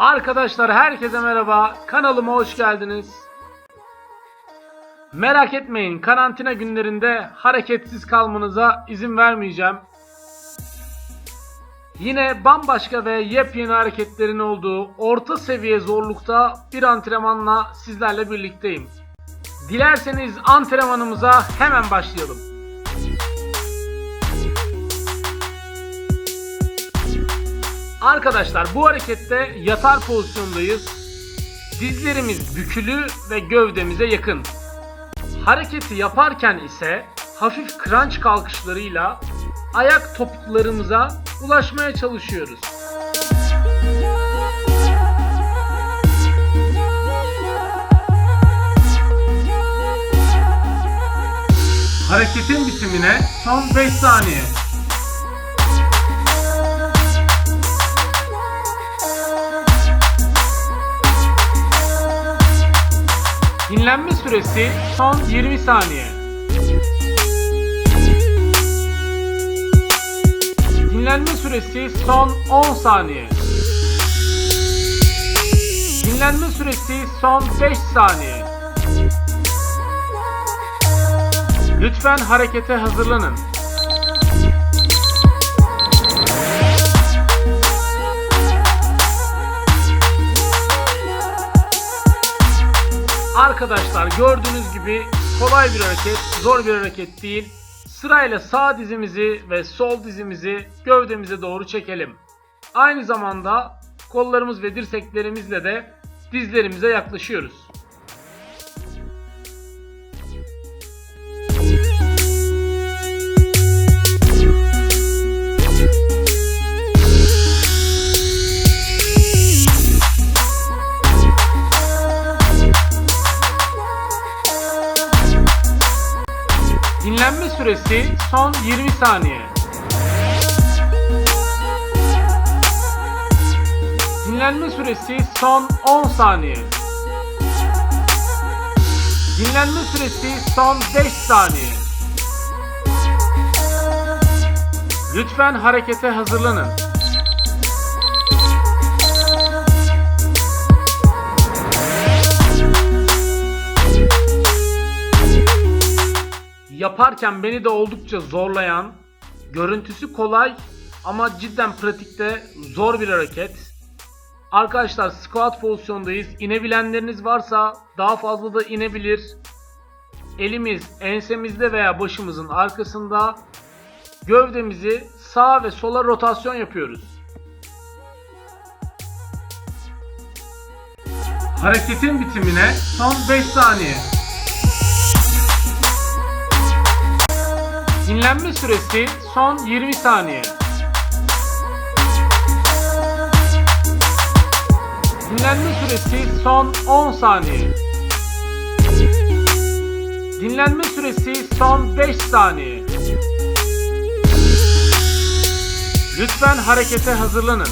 Arkadaşlar herkese merhaba. Kanalıma hoş geldiniz. Merak etmeyin karantina günlerinde hareketsiz kalmanıza izin vermeyeceğim. Yine bambaşka ve yepyeni hareketlerin olduğu orta seviye zorlukta bir antrenmanla sizlerle birlikteyim. Dilerseniz antrenmanımıza hemen başlayalım. Arkadaşlar bu harekette yatar pozisyondayız. Dizlerimiz bükülü ve gövdemize yakın. Hareketi yaparken ise hafif crunch kalkışlarıyla ayak topuklarımıza ulaşmaya çalışıyoruz. Hareketin bitimine son 5 saniye. Dinlenme süresi son 20 saniye. Dinlenme süresi son 10 saniye. Dinlenme süresi son 5 saniye. Lütfen harekete hazırlanın. Arkadaşlar gördüğünüz gibi kolay bir hareket, zor bir hareket değil. Sırayla sağ dizimizi ve sol dizimizi gövdemize doğru çekelim. Aynı zamanda kollarımız ve dirseklerimizle de dizlerimize yaklaşıyoruz. Süresi son 20 saniye. Dinlenme süresi son 10 saniye. Dinlenme süresi son 5 saniye. Lütfen harekete hazırlanın. Yaparken beni de oldukça zorlayan, görüntüsü kolay ama cidden pratikte zor bir hareket. Arkadaşlar squat pozisyondayız. İnebilenleriniz varsa daha fazla da inebilir. Elimiz ensemizde veya başımızın arkasında. Gövdemizi sağa ve sola rotasyon yapıyoruz. Hareketin bitimine son 5 saniye. Dinlenme süresi son 20 saniye. Dinlenme süresi son 10 saniye. Dinlenme süresi son 5 saniye. Lütfen harekete hazırlanın.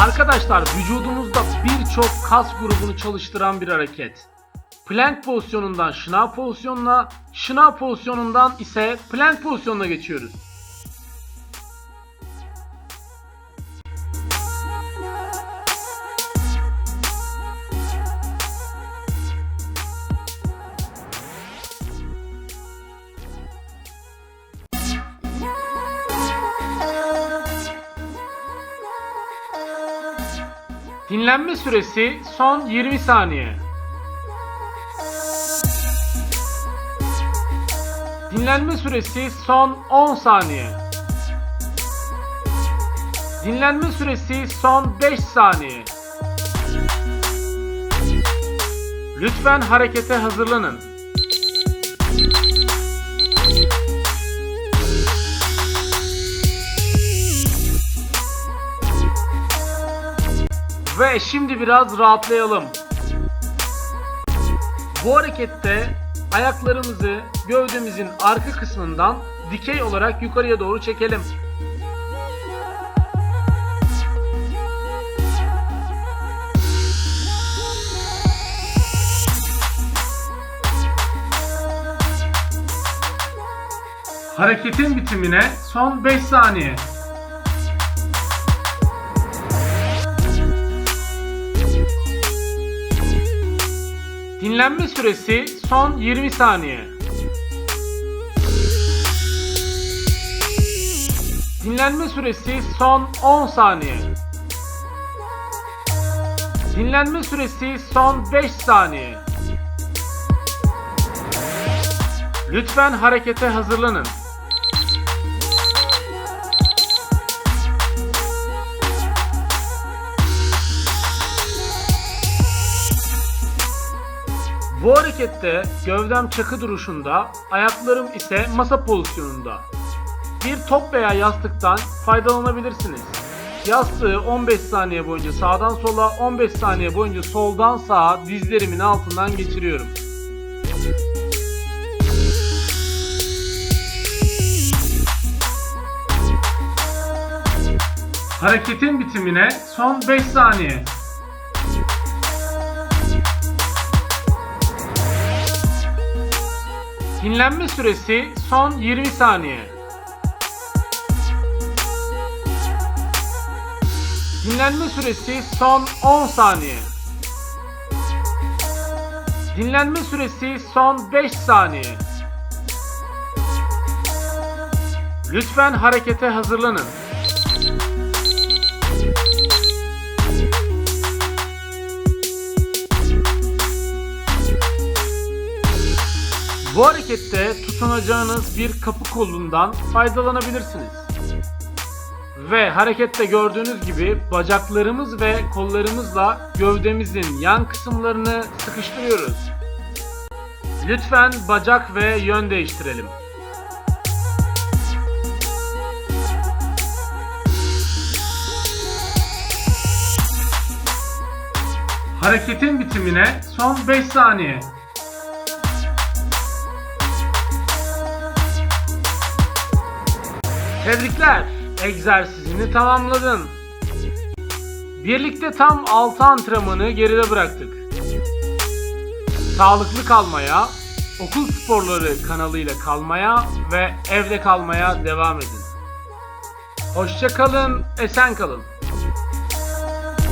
Arkadaşlar vücudumuzda birçok kas grubunu çalıştıran bir hareket. Plank pozisyonundan şınav pozisyonuna, şınav pozisyonundan ise plank pozisyonuna geçiyoruz. Dinlenme süresi son 20 saniye. Dinlenme süresi son 10 saniye. Dinlenme süresi son 5 saniye. Lütfen harekete hazırlanın. Ve şimdi biraz rahatlayalım. Bu harekette ayaklarımızı gövdemizin arka kısmından dikey olarak yukarıya doğru çekelim. Hareketin bitimine son 5 saniye. Dinlenme süresi son 20 saniye. Dinlenme süresi son 10 saniye. Dinlenme süresi son 5 saniye. Lütfen harekete hazırlanın. Bu harekette gövdem çakı duruşunda, ayaklarım ise masa pozisyonunda. Bir top veya yastıktan faydalanabilirsiniz. Yastığı 15 saniye boyunca sağdan sola, 15 saniye boyunca soldan sağa dizlerimin altından geçiriyorum. Hareketin bitimine son 5 saniye. Dinlenme süresi son 20 saniye. Dinlenme süresi son 10 saniye. Dinlenme süresi son 5 saniye. Lütfen harekete hazırlanın. Bu harekette tutunacağınız bir kapı kolundan faydalanabilirsiniz. Ve harekette gördüğünüz gibi bacaklarımız ve kollarımızla gövdemizin yan kısımlarını sıkıştırıyoruz. Lütfen bacak ve yön değiştirelim. Hareketin bitimine son 5 saniye. Tebrikler. Egzersizini tamamladın. Birlikte tam 6 antrenmanı geride bıraktık. Sağlıklı kalmaya, okul sporları kanalıyla kalmaya ve evde kalmaya devam edin. Hoşça kalın, esen kalın.